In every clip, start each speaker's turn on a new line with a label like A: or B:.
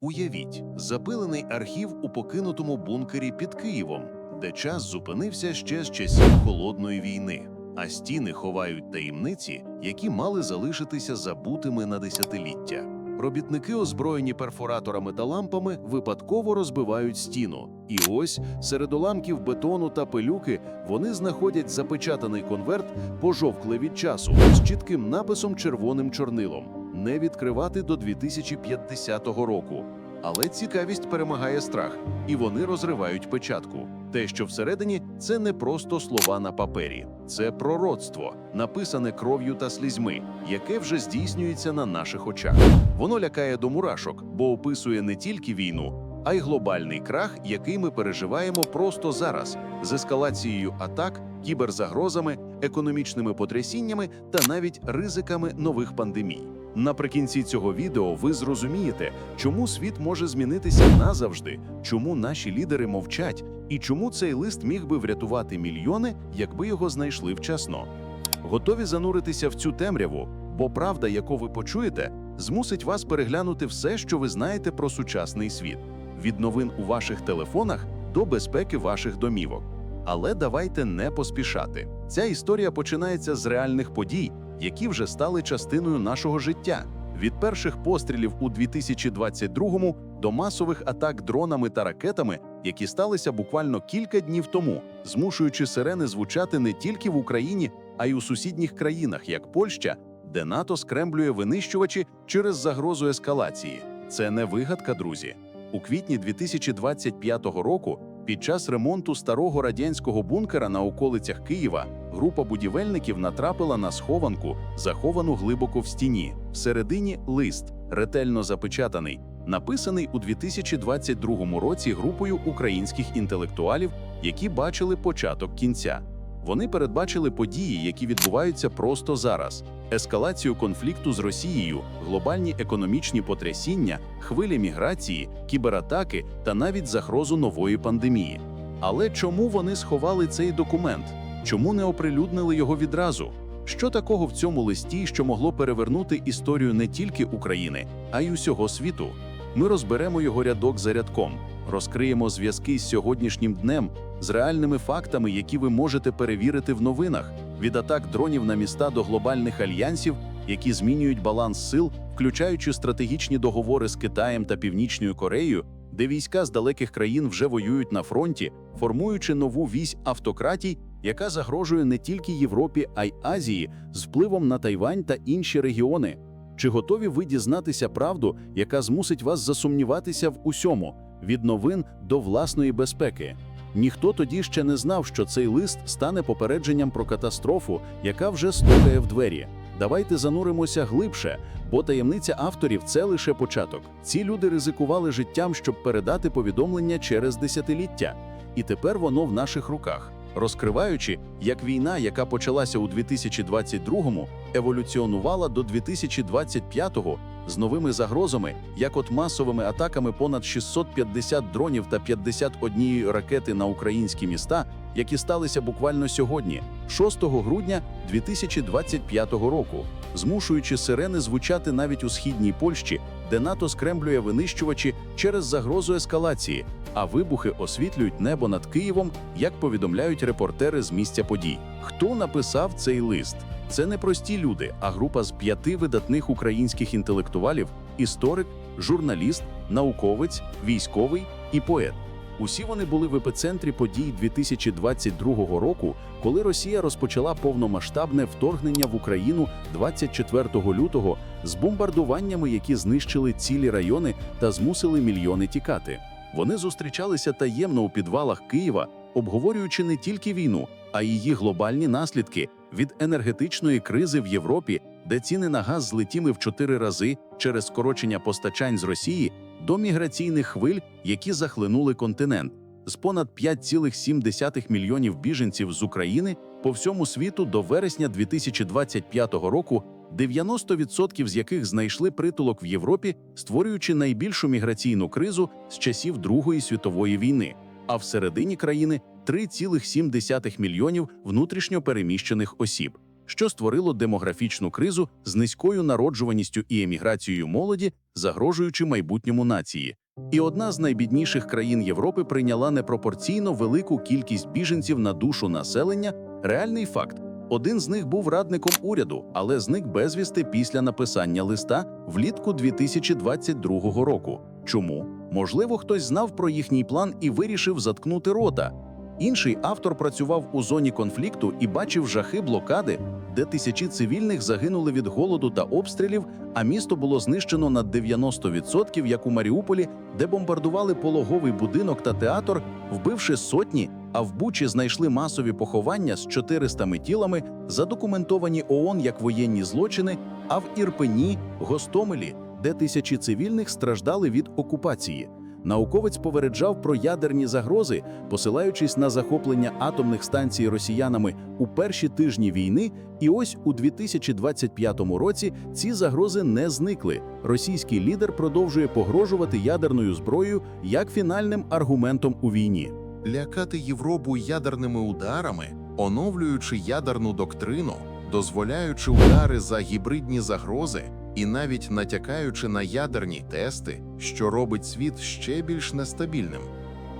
A: Уявіть, запилений архів у покинутому бункері під Києвом, де час зупинився ще з часів холодної війни, а стіни ховають таємниці, які мали залишитися забутими на десятиліття. Робітники, озброєні перфораторами та лампами, випадково розбивають стіну. І ось серед уламків бетону та пилюки вони знаходять запечатаний конверт, пожовклий від часу, з чітким написом червоним чорнилом не відкривати до 2050 року. Але цікавість перемагає страх, і вони розривають печатку. Те, що всередині, це не просто слова на папері, це пророцтво, написане кров'ю та слізьми, яке вже здійснюється на наших очах. Воно лякає до мурашок, бо описує не тільки війну, а й глобальний крах, який ми переживаємо просто зараз, з ескалацією атак, кіберзагрозами, економічними потрясіннями та навіть ризиками нових пандемій. Наприкінці цього відео ви зрозумієте, чому світ може змінитися назавжди, чому наші лідери мовчать, і чому цей лист міг би врятувати мільйони, якби його знайшли вчасно. Готові зануритися в цю темряву, бо правда, яку ви почуєте, змусить вас переглянути все, що ви знаєте про сучасний світ, від новин у ваших телефонах до безпеки ваших домівок. Але давайте не поспішати. Ця історія починається з реальних подій, які вже стали частиною нашого життя. Від перших пострілів у 2022-му до масових атак дронами та ракетами, які сталися буквально кілька днів тому, змушуючи сирени звучати не тільки в Україні, а й у сусідніх країнах, як Польща, де НАТО скремблює винищувачі через загрозу ескалації. Це не вигадка, друзі. У квітні 2025 року, під час ремонту старого радянського бункера на околицях Києва, група будівельників натрапила на схованку, заховану глибоко в стіні. Всередині лист, ретельно запечатаний, написаний у 2022 році групою українських інтелектуалів, які бачили початок кінця. Вони передбачили події, які відбуваються просто зараз: ескалацію конфлікту з Росією, глобальні економічні потрясіння, хвилі міграції, кібератаки та навіть загрозу нової пандемії. Але чому вони сховали цей документ? Чому не оприлюднили його відразу? Що такого в цьому листі, що могло перевернути історію не тільки України, а й усього світу? Ми розберемо його рядок за рядком, розкриємо зв'язки з сьогоднішнім днем, з реальними фактами, які ви можете перевірити в новинах, від атак дронів на міста до глобальних альянсів, які змінюють баланс сил, включаючи стратегічні договори з Китаєм та Північною Кореєю, де війська з далеких країн вже воюють на фронті, формуючи нову вісь автократій, яка загрожує не тільки Європі, а й Азії з впливом на Тайвань та інші регіони. Чи готові ви дізнатися правду, яка змусить вас засумніватися в усьому від новин до власної безпеки? Ніхто тоді ще не знав, що цей лист стане попередженням про катастрофу, яка вже стукає в двері. Давайте зануримося глибше, бо таємниця авторів це лише початок. Ці люди ризикували життям, щоб передати повідомлення через десятиліття, і тепер воно в наших руках, розкриваючи, як війна, яка почалася у 2022-му, еволюціонувала до 2025-го з новими загрозами, як от масовими атаками понад 650 дронів та 51 ракети на українські міста, які сталися буквально сьогодні, 6 грудня 2025 року, змушуючи сирени звучати навіть у східній Польщі, де НАТО скремблює винищувачі через загрозу ескалації, а вибухи освітлюють небо над Києвом, як повідомляють репортери з місця подій. Хто написав цей лист? Це не прості люди, а група з п'яти видатних українських інтелектуалів: історик, журналіст, науковець, військовий і поет. Усі вони були в епицентрі подій 2022 року, коли Росія розпочала повномасштабне вторгнення в Україну 24 лютого з бомбардуваннями, які знищили цілі райони та змусили мільйони тікати. Вони зустрічалися таємно у підвалах Києва, обговорюючи не тільки війну, а її глобальні наслідки від енергетичної кризи в Європі, де ціни на газ злетіли в чотири рази через скорочення постачань з Росії, до міграційних хвиль, які захлинули континент. З понад 5,7 мільйонів біженців з України по всьому світу до вересня 2025 року, 90% з яких знайшли притулок в Європі, створюючи найбільшу міграційну кризу з часів Другої світової війни. А всередині країни 3,7 мільйонів внутрішньо переміщених осіб. що створило демографічну кризу з низькою народжуваністю і еміграцією молоді, загрожуючи майбутньому нації. І одна з найбідніших країн Європи прийняла непропорційно велику кількість біженців на душу населення. Реальний факт. Один з них був радником уряду, але зник безвісти після написання листа влітку 2022 року. Чому? Можливо, хтось знав про їхній план і вирішив заткнути рота. Інший автор працював у зоні конфлікту і бачив жахи блокади, де тисячі цивільних загинули від голоду та обстрілів, а місто було знищено на 90%, як у Маріуполі, де бомбардували пологовий будинок та театр, вбивши сотні, а в Бучі знайшли масові поховання з 400 тілами, задокументовані ООН як воєнні злочини, а в Ірпені, Гостомелі, де тисячі цивільних страждали від окупації. Науковець попереджав про ядерні загрози, посилаючись на захоплення атомних станцій росіянами у перші тижні війни. І ось у 2025 році ці загрози не зникли. Російський лідер продовжує погрожувати ядерною зброєю як фінальним аргументом у війні.
B: лякати Європу ядерними ударами, оновлюючи ядерну доктрину, дозволяючи удари за гібридні загрози і навіть натякаючи на ядерні тести, що робить світ ще більш нестабільним.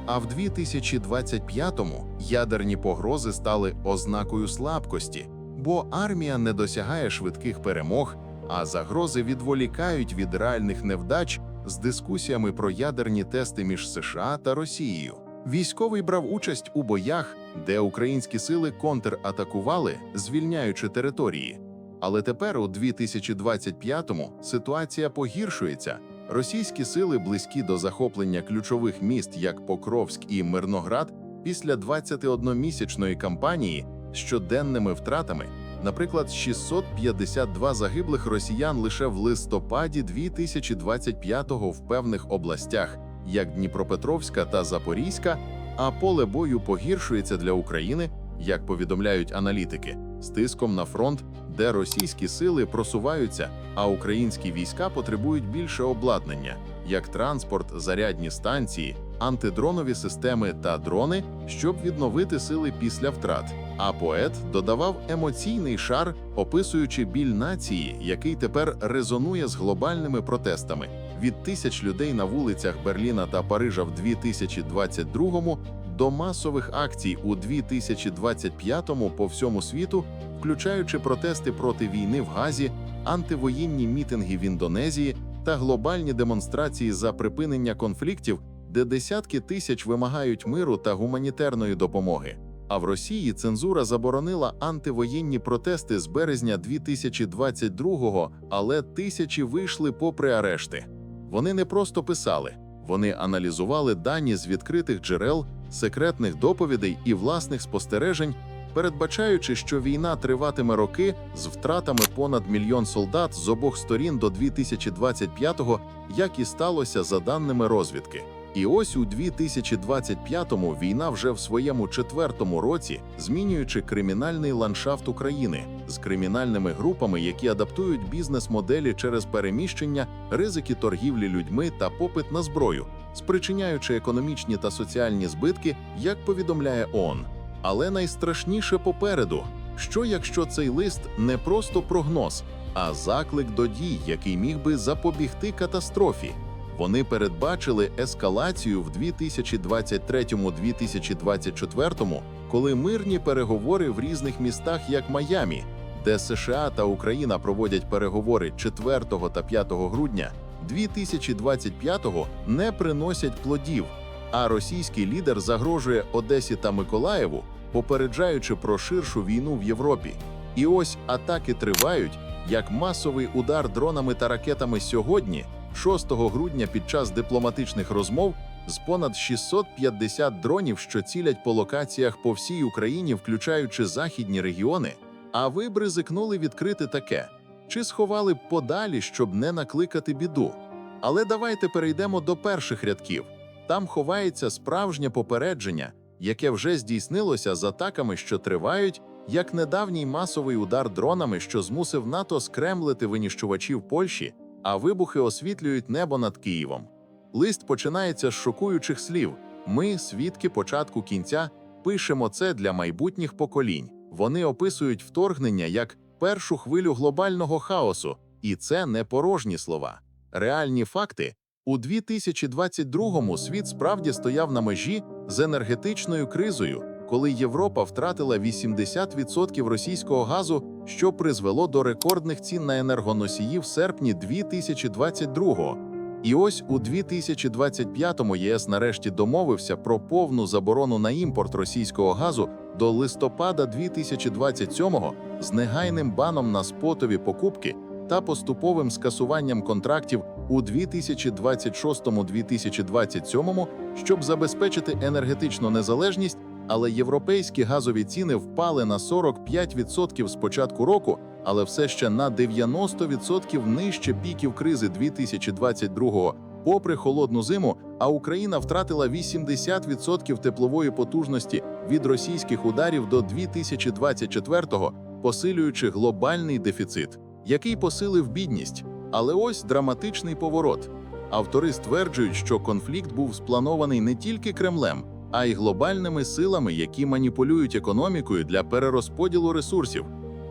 B: А в 2025-му ядерні погрози стали ознакою слабкості, бо армія не досягає швидких перемог, а загрози відволікають від реальних невдач з дискусіями про ядерні тести між США та Росією. Військовий брав участь у боях, де українські сили контратакували, звільняючи території. Але тепер, у 2025-му, ситуація погіршується. Російські сили близькі до захоплення ключових міст, як Покровськ і Мирноград, після 21-місячної кампанії щоденними втратами, наприклад, 652 загиблих росіян лише в листопаді 2025-го в певних областях, як Дніпропетровська та Запорізька, а поле бою погіршується для України, як повідомляють аналітики, з тиском на фронт, де російські сили просуваються, а українські війська потребують більше обладнання, як транспорт, зарядні станції, антидронові системи та дрони, щоб відновити сили після втрат. А поет додавав емоційний шар, описуючи біль нації, який тепер резонує з глобальними протестами від тисяч людей на вулицях Берліна та Парижа в 2022-му до масових акцій у 2025-му по всьому світу, включаючи протести проти війни в Газі, антивоєнні мітинги в Індонезії та глобальні демонстрації за припинення конфліктів, де десятки тисяч вимагають миру та гуманітарної допомоги. А в Росії цензура заборонила антивоєнні протести з березня 2022-го, але тисячі вийшли попри арешти. Вони не просто писали, вони аналізували дані з відкритих джерел, секретних доповідей і власних спостережень, передбачаючи, що війна триватиме роки з втратами понад мільйон солдат з обох сторін до 2025-го, як і сталося за даними розвідки. І ось у 2025-му війна вже в своєму четвертому році, змінюючи кримінальний ландшафт України з кримінальними групами, які адаптують бізнес-моделі через переміщення, ризики торгівлі людьми та попит на зброю, спричиняючи економічні та соціальні збитки, як повідомляє ООН. Але найстрашніше попереду, що якщо цей лист не просто прогноз, а заклик до дій, який міг би запобігти катастрофі. Вони передбачили ескалацію в 2023-2024, коли мирні переговори в різних містах, як Майамі, де США та Україна проводять переговори 4 та 5 грудня 2025-го, не приносять плодів. А російський лідер загрожує Одесі та Миколаєву, попереджаючи про ширшу війну в Європі. І ось атаки тривають, як масовий удар дронами та ракетами сьогодні. 6 грудня під час дипломатичних розмов з понад 650 дронів, що цілять по локаціях по всій Україні, включаючи західні регіони. А ви б ризикнули відкрити таке? Чи сховали б подалі, щоб не накликати біду? Але давайте перейдемо до перших рядків. Там ховається справжнє попередження, яке вже здійснилося з атаками, що тривають, як недавній масовий удар дронами, що змусив НАТО скремлити винищувачів Польщі, а вибухи освітлюють небо над Києвом. Лист починається з шокуючих слів: ми, свідки початку кінця, пишемо це для майбутніх поколінь. Вони описують вторгнення як першу хвилю глобального хаосу, і це не порожні слова. Реальні факти у 2022-му світ справді стояв на межі з енергетичною кризою, коли Європа втратила 80% російського газу, що призвело до рекордних цін на енергоносії в серпні 2022-го. І ось у 2025-му ЄС нарешті домовився про повну заборону на імпорт російського газу до листопада 2027-го з негайним баном на спотові покупки та поступовим скасуванням контрактів у 2026-2027, щоб забезпечити енергетичну незалежність, але європейські газові ціни впали на 45% з початку року, але все ще на 90% нижче піків кризи 2022-го. Попри холодну зиму, а Україна втратила 80% теплової потужності від російських ударів до 2024-го, посилюючи глобальний дефіцит, який посилив бідність. Але ось драматичний поворот. Автори стверджують, що конфлікт був спланований не тільки Кремлем, а й глобальними силами, які маніпулюють економікою для перерозподілу ресурсів.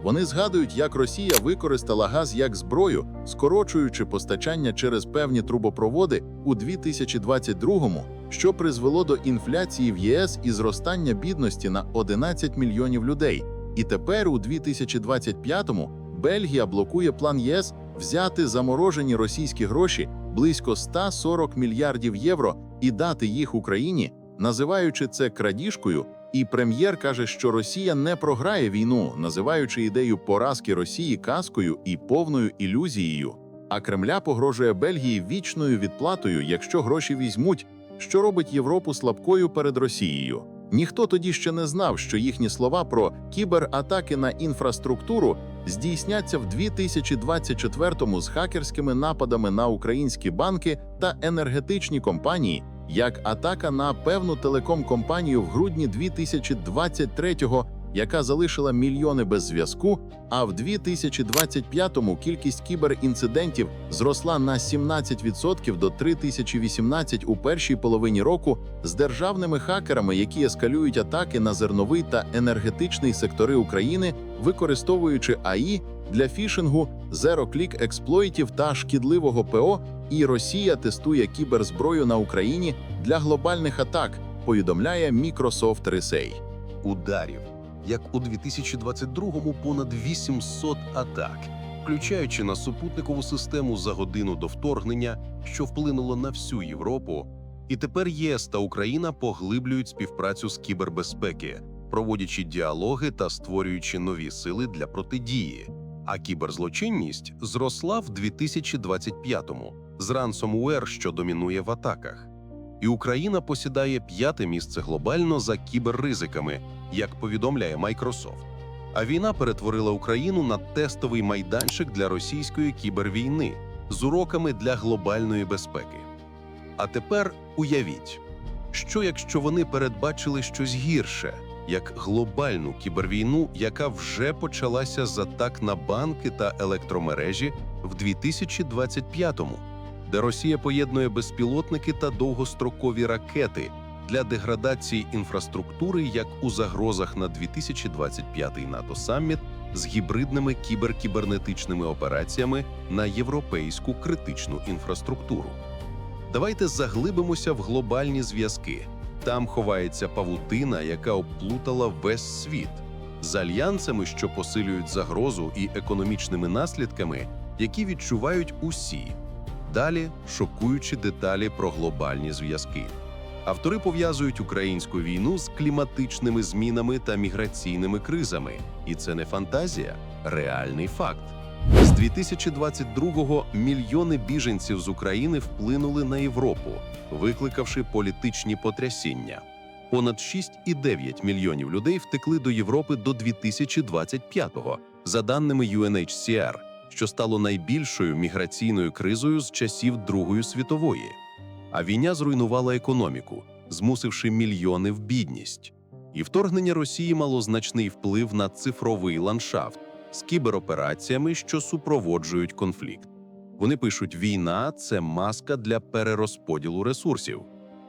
B: Вони згадують, як Росія використала газ як зброю, скорочуючи постачання через певні трубопроводи у 2022-му, що призвело до інфляції в ЄС і зростання бідності на 11 мільйонів людей. І тепер, у 2025-му, Бельгія блокує план ЄС взяти заморожені російські гроші близько 140 мільярдів євро і дати їх Україні, називаючи це крадіжкою. І прем'єр каже, що Росія не програє війну, називаючи ідею поразки Росії казкою і повною ілюзією. А Кремля погрожує Бельгії вічною відплатою, якщо гроші візьмуть, що робить Європу слабкою перед Росією. Ніхто тоді ще не знав, що їхні слова про кібератаки на інфраструктуру здійсняться в 2024-му з хакерськими нападами на українські банки та енергетичні компанії, як атака на певну телеком-компанію в грудні 2023-го, яка залишила мільйони без зв'язку. А в 2025-му кількість кіберінцидентів зросла на 17% до 3018 у першій половині року з державними хакерами, які ескалюють атаки на зерновий та енергетичний сектори України, використовуючи АІ для фішингу, зероклік експлоїтів та шкідливого ПО. І Росія тестує кіберзброю на Україні для глобальних атак. Повідомляє Microsoft Resay.
C: ударів, як у 2022-му понад 800 атак, включаючи на супутникову систему за годину до вторгнення, що вплинуло на всю Європу. І тепер ЄС та Україна поглиблюють співпрацю з кібербезпеки, проводячи діалоги та створюючи нові сили для протидії. А кіберзлочинність зросла в 2025-му з ransomware, що домінує в атаках. І Україна посідає п'яте місце глобально за кіберризиками, як повідомляє Microsoft. А війна перетворила Україну на тестовий майданчик для російської кібервійни з уроками для глобальної безпеки. А тепер уявіть, що якщо вони передбачили щось гірше, як глобальну кібервійну, яка вже почалася з атак на банки та електромережі в 2025-му, де Росія поєднує безпілотники та довгострокові ракети для деградації інфраструктури, як у загрозах на 2025 НАТО саміт з гібридними кіберкібернетичними операціями на європейську критичну інфраструктуру. Давайте заглибимося в глобальні зв'язки. Там ховається павутина, яка обплутала весь світ, з альянсами, що посилюють загрозу і економічними наслідками, які відчувають усі. Далі шокуючі деталі про глобальні зв'язки. Автори пов'язують українську війну з кліматичними змінами та міграційними кризами, і це не фантазія, реальний факт. З 2022-го мільйони біженців з України вплинули на Європу, викликавши політичні потрясіння. Понад 6,9 мільйонів людей втекли до Європи до 2025-го, за даними UNHCR, що стало найбільшою міграційною кризою з часів Другої світової. А війна зруйнувала економіку, змусивши мільйони в бідність. І вторгнення Росії мало значний вплив на цифровий ландшафт з кіберопераціями, що супроводжують конфлікт. Вони пишуть: війна це маска для перерозподілу ресурсів.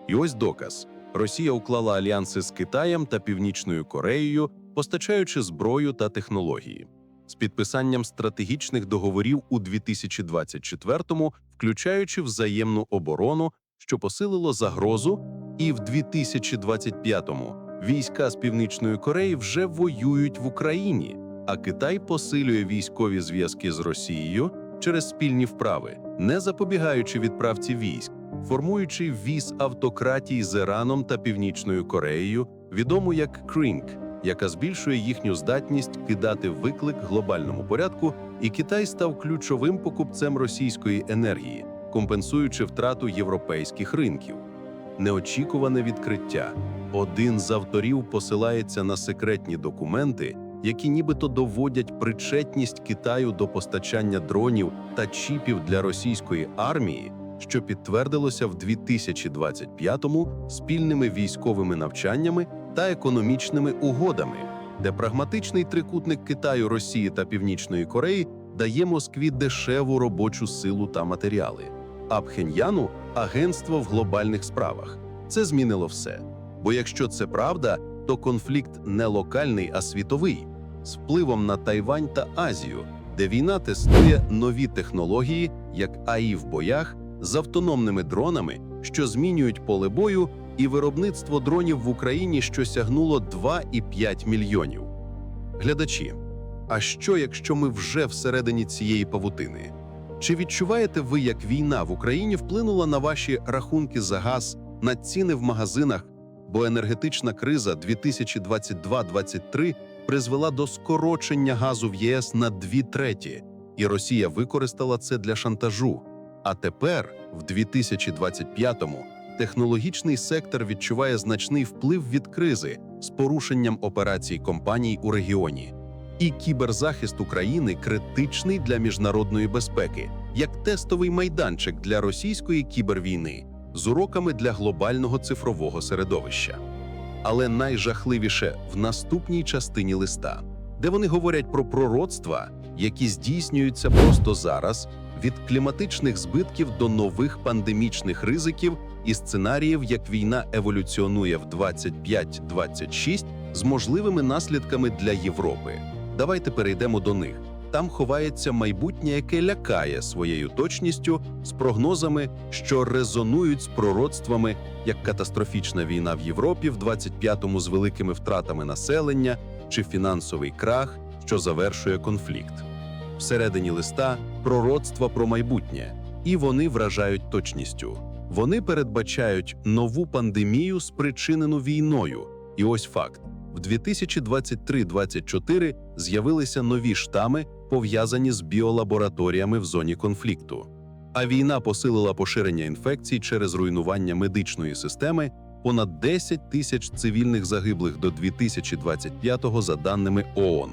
C: І ось доказ: Росія уклала альянси з Китаєм та Північною Кореєю, постачаючи зброю та технології. З підписанням стратегічних договорів у 2024-му, включаючи взаємну оборону, що посилило загрозу, і в 2025-му війська з Північної Кореї вже воюють в Україні, а Китай посилює військові зв'язки з Росією через спільні вправи, не запобігаючи відправці військ, формуючи віз автократії з Іраном та Північною Кореєю, відому як Крінк, яка збільшує їхню здатність кидати виклик глобальному порядку, і Китай став ключовим покупцем російської енергії, компенсуючи втрату європейських ринків. Неочікуване відкриття. Один з авторів посилається на секретні документи, які нібито доводять причетність Китаю до постачання дронів та чіпів для російської армії, що підтвердилося в 2025-му спільними військовими навчаннями та економічними угодами, де прагматичний трикутник Китаю, Росії та Північної Кореї дає Москві дешеву робочу силу та матеріали, а Пхеньяну агентство в глобальних справах. Це змінило все. Бо якщо це правда, то конфлікт не локальний, а світовий, з впливом на Тайвань та Азію, де війна тестує нові технології, як АІ в боях, з автономними дронами, що змінюють поле бою, і виробництво дронів в Україні, що сягнуло 2,5 мільйонів. Глядачі, а що, якщо ми вже всередині цієї павутини? Чи відчуваєте ви, як війна в Україні вплинула на ваші рахунки за газ, на ціни в магазинах? Бо енергетична криза 2022-2023 призвела до скорочення газу в ЄС на дві треті, і Росія використала це для шантажу. А тепер, в 2025-му, технологічний сектор відчуває значний вплив від кризи з порушенням операцій компаній у регіоні. І кіберзахист України критичний для міжнародної безпеки, як тестовий майданчик для російської кібервійни з уроками для глобального цифрового середовища. Але найжахливіше в наступній частині листа, де вони говорять про пророцтва, які здійснюються просто зараз, від кліматичних збитків до нових пандемічних ризиків і сценаріїв, як війна еволюціонує в 25-26 з можливими наслідками для Європи. Давайте перейдемо до них. Там ховається майбутнє, яке лякає своєю точністю з прогнозами, що резонують з пророцтвами, як катастрофічна війна в Європі в 25-му з великими втратами населення чи фінансовий крах, що завершує конфлікт. Всередині листа пророцтва про майбутнє, і вони вражають точністю. Вони передбачають нову пандемію, спричинену війною. І ось факт: в 2023-24 з'явилися нові штами, пов'язані з біолабораторіями в зоні конфлікту. А війна посилила поширення інфекцій через руйнування медичної системи. Понад 10 тисяч цивільних загиблих до 2025-го за даними ООН,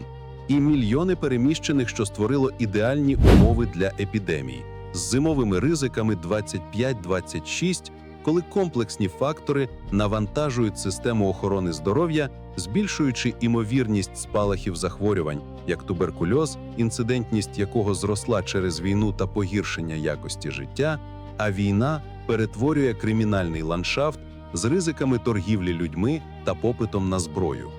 C: і мільйони переміщених, що створило ідеальні умови для епідемій з зимовими ризиками 25-26, коли комплексні фактори навантажують систему охорони здоров'я, збільшуючи імовірність спалахів захворювань, як туберкульоз, інцидентність якого зросла через війну та погіршення якості життя, а війна перетворює кримінальний ландшафт з ризиками торгівлі людьми та попитом на зброю.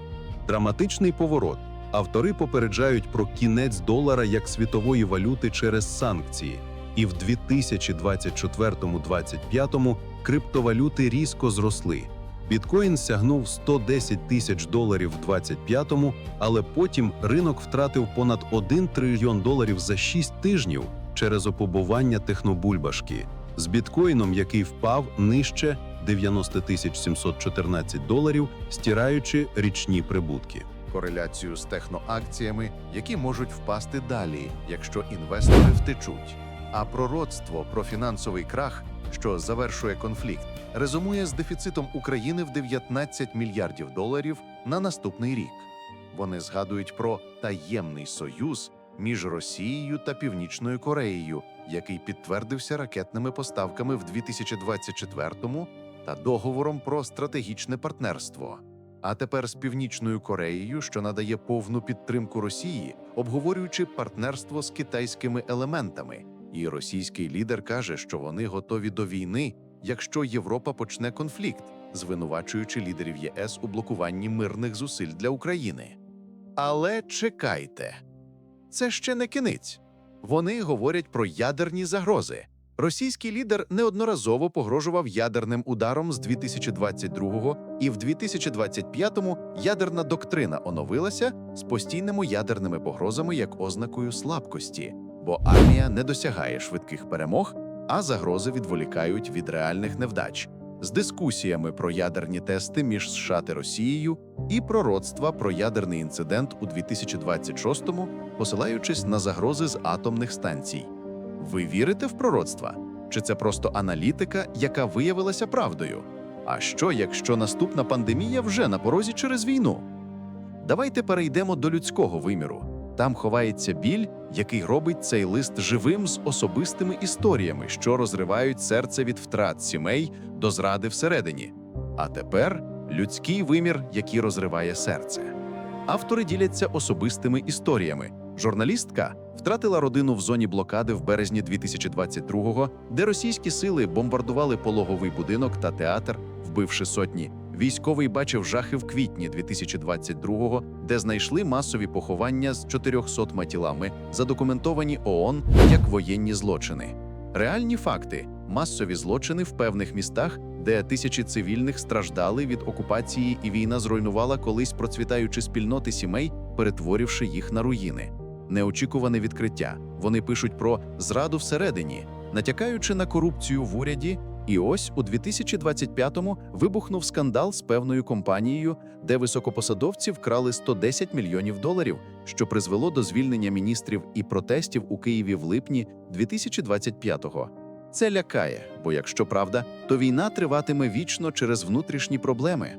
C: Драматичний поворот. Автори попереджають про кінець долара як світової валюти через санкції, і в 2024-2025 криптовалюти різко зросли. Біткоін сягнув 110 тисяч доларів в 25-му, але потім ринок втратив понад 1 трильйон доларів за 6 тижнів через опобування технобульбашки. З біткоїном, який впав нижче 90 тисяч 714 доларів, стираючи річні прибутки.
B: Кореляцію з техноакціями, які можуть впасти далі, якщо інвестори втечуть. А пророцтво про фінансовий крах, що завершує конфлікт, резумує з дефіцитом України в 19 мільярдів доларів на наступний рік. Вони згадують про таємний союз між Росією та Північною Кореєю, який підтвердився ракетними поставками в 2024-му та договором про стратегічне партнерство. А тепер з Північною Кореєю, що надає повну підтримку Росії, обговорюючи партнерство з китайськими елементами. І російський лідер каже, що вони готові до війни, якщо Європа почне конфлікт, звинувачуючи лідерів ЄС у блокуванні мирних зусиль для України. Але чекайте,
A: це ще не кінець. Вони говорять про ядерні загрози. Російський лідер неодноразово погрожував ядерним ударом з 2022-го, і в 2025-му ядерна доктрина оновилася з постійними ядерними погрозами як ознакою слабкості, бо армія не досягає швидких перемог, а загрози відволікають від реальних невдач. З дискусіями про ядерні тести між США та Росією і пророцтва про ядерний інцидент у 2026-му, посилаючись на загрози з атомних станцій. Ви вірите в пророцтва? Чи це просто аналітика, яка виявилася правдою? А що, якщо наступна пандемія вже на порозі через війну? Давайте перейдемо до людського виміру. Там ховається біль, який робить цей лист живим з особистими історіями, що розривають серце від втрат сімей до зради всередині. А тепер людський вимір, який розриває серце. Автори діляться особистими історіями. Журналістка втратила родину в зоні блокади в березні 2022-го, де російські сили бомбардували пологовий будинок та театр, вбивши сотні. Військовий бачив жахи в квітні 2022-го, де знайшли масові поховання з 400 тілами, задокументовані ООН як воєнні злочини. Реальні факти масові злочини в певних містах, де тисячі цивільних страждали від окупації, і війна зруйнувала колись процвітаючі спільноти сімей, перетворивши їх на руїни. Неочікуване відкриття. Вони пишуть про зраду всередині, натякаючи на корупцію в уряді. І ось у 2025-му вибухнув скандал з певною компанією, де високопосадовці вкрали 110 мільйонів доларів, що призвело до звільнення міністрів і протестів у Києві в липні 2025-го. Це лякає, бо якщо правда, то війна триватиме вічно через внутрішні проблеми.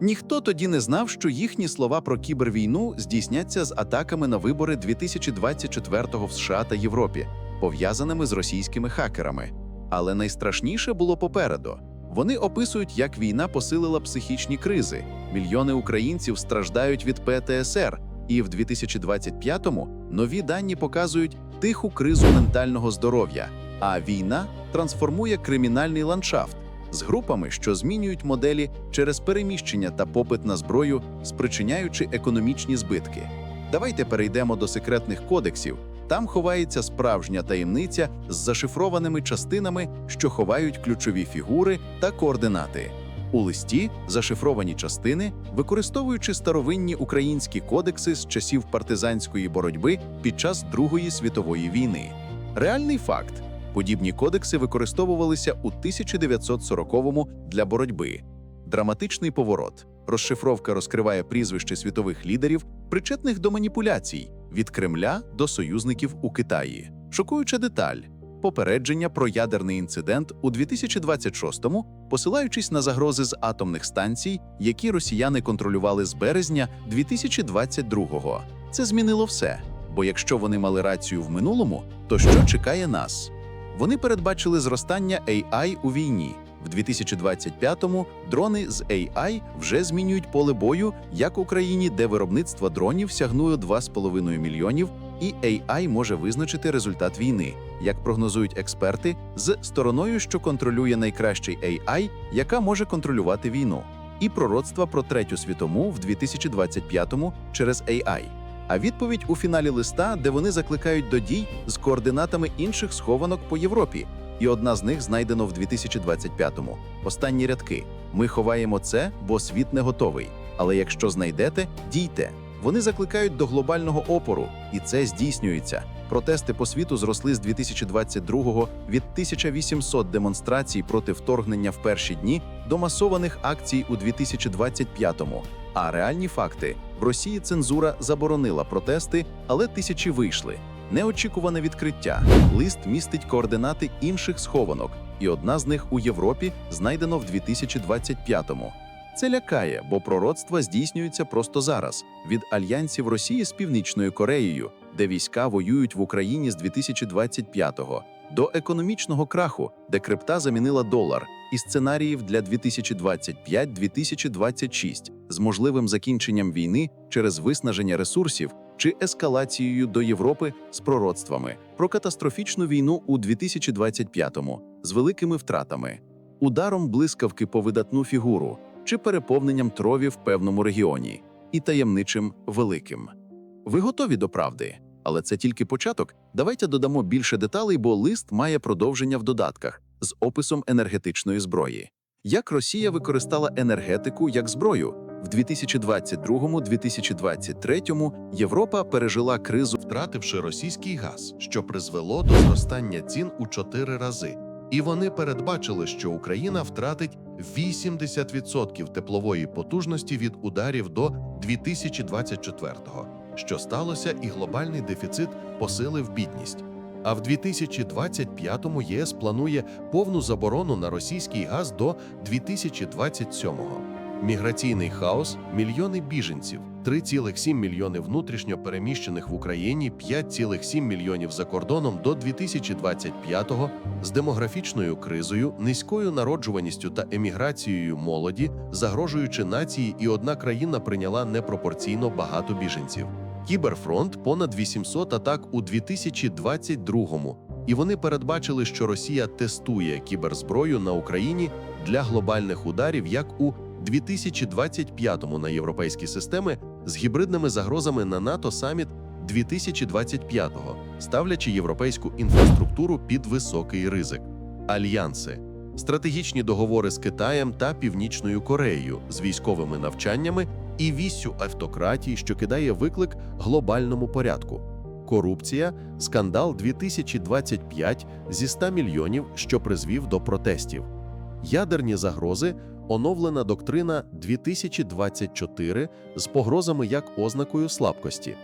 A: Ніхто тоді не знав, що їхні слова про кібервійну здійсняться з атаками на вибори 2024-го в США та Європі, пов'язаними з російськими хакерами. Але найстрашніше було попереду. Вони описують, як війна посилила психічні кризи. Мільйони українців страждають від ПТСР, і в 2025-му нові дані показують тиху кризу ментального здоров'я. А війна трансформує кримінальний ландшафт з групами, що змінюють моделі через переміщення та попит на зброю, спричиняючи економічні збитки. Давайте перейдемо до секретних кодексів. Там ховається справжня таємниця з зашифрованими частинами, що ховають ключові фігури та координати. У листі зашифровані частини, використовуючи старовинні українські кодекси з часів партизанської боротьби під час Другої світової війни. Реальний факт: подібні кодекси використовувалися у 1940-му для боротьби. Драматичний поворот. Розшифровка розкриває прізвище світових лідерів, причетних до маніпуляцій від Кремля до союзників у Китаї. Шокуюча деталь. Попередження про ядерний інцидент у 2026-му, посилаючись на загрози з атомних станцій, які росіяни контролювали з березня 2022-го. Це змінило все. Бо якщо вони мали рацію в минулому, то що чекає нас? Вони передбачили зростання AI у війні. В 2025-му дрони з AI вже змінюють поле бою, як в Україні, де виробництво дронів сягнуло 2,5 мільйонів, і AI може визначити результат війни, як прогнозують експерти, з стороною, що контролює найкращий AI, яка може контролювати війну, і пророцтва про третю світому в 2025-му через AI. А відповідь у фіналі листа, де вони закликають до дій з координатами інших схованок по Європі. І одна з них знайдено в 2025-му. Останні рядки: ми ховаємо це, бо світ не готовий. Але якщо знайдете, дійте. Вони закликають до глобального опору, і це здійснюється. Протести по світу зросли з 2022-го від 1800 демонстрацій проти вторгнення в перші дні до масованих акцій у 2025-му. А реальні факти в Росії цензура заборонила протести, але тисячі вийшли. Неочікуване відкриття. Лист містить координати інших схованок, і одна з них у Європі знайдено в 2025-му. Це лякає, бо пророцтва здійснюються просто зараз від альянсів Росії з Північною Кореєю, де війська воюють в Україні з 2025-го, до економічного краху, де крипта замінила долар, і сценаріїв для 2025-2026 з можливим закінченням війни через виснаження ресурсів чи ескалацією до Європи з пророцтвами про катастрофічну війну у 2025-му з великими втратами, ударом блискавки по видатну фігуру чи переповненням трові в певному регіоні і таємничим великим. Ви готові до правди? Але це тільки початок. Давайте додамо більше деталей, бо лист має продовження в додатках з описом енергетичної зброї. Як Росія використала енергетику як зброю? В 2022-2023 Європа пережила кризу
C: втративши російський газ, що призвело до зростання цін у чотири рази. І вони передбачили, що Україна втратить 80% теплової потужності від ударів до 2024-го, що сталося, і глобальний дефіцит посилив бідність. А в 2025-му ЄС планує повну заборону на російський газ до 2027-го. Міграційний хаос, мільйони біженців, 3,7 мільйони внутрішньо переміщених в Україні, 5,7 мільйонів за кордоном до 2025-го, з демографічною кризою, низькою народжуваністю та еміграцією молоді, загрожуючи нації, і одна країна прийняла непропорційно багато біженців. Кіберфронт понад 800 атак у 2022-му, і вони передбачили, що Росія тестує кіберзброю на Україні для глобальних ударів, як у 2025-му на європейські системи з гібридними загрозами на НАТО саміт 2025-го, ставлячи європейську інфраструктуру під високий ризик. Альянси, стратегічні договори з Китаєм та Північною Кореєю з військовими навчаннями і віссю автократії, що кидає виклик глобальному порядку. Корупція, скандал 2025 зі 100 мільйонів, що призвів до протестів. Ядерні загрози, оновлена доктрина 2024 з погрозами як ознакою слабкості.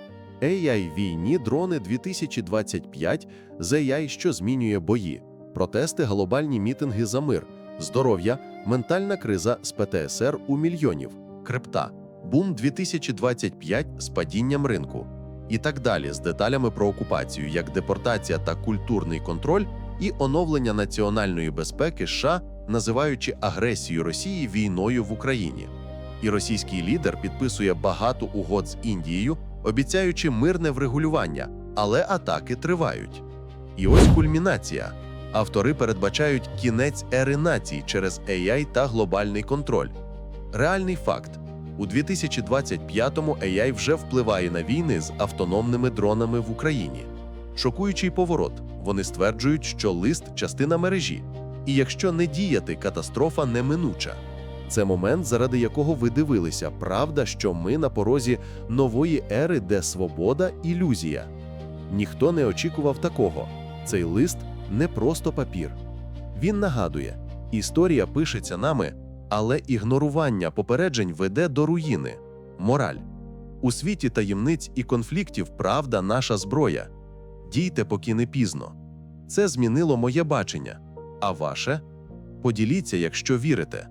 C: AI війні дрони 2025 з AI, що змінює бої, протести, глобальні мітинги за мир, здоров'я, ментальна криза з ПТСР у мільйонів, крипта, бум 2025 з падінням ринку. І так далі з деталями про окупацію, як депортація та культурний контроль, і оновлення національної безпеки США, називаючи агресію Росії війною в Україні. І російський лідер підписує багато угод з Індією, обіцяючи мирне врегулювання, але атаки тривають. І ось кульмінація. Автори передбачають кінець ери націй через AI та глобальний контроль. Реальний факт: у 2025-му AI вже впливає на війни з автономними дронами в Україні. Шокуючий поворот. Вони стверджують, що лист частина мережі, і якщо не діяти, катастрофа неминуча. Це момент, заради якого ви дивилися, правда, що ми на порозі нової ери, де свобода ілюзія. Ніхто не очікував такого. Цей лист не просто папір. Він нагадує: історія пишеться нами, але ігнорування попереджень веде до руїни. Мораль. У світі таємниць і конфліктів правда наша зброя. Дійте, поки не пізно. Це змінило моє бачення. А ваше? Поділіться, якщо вірите.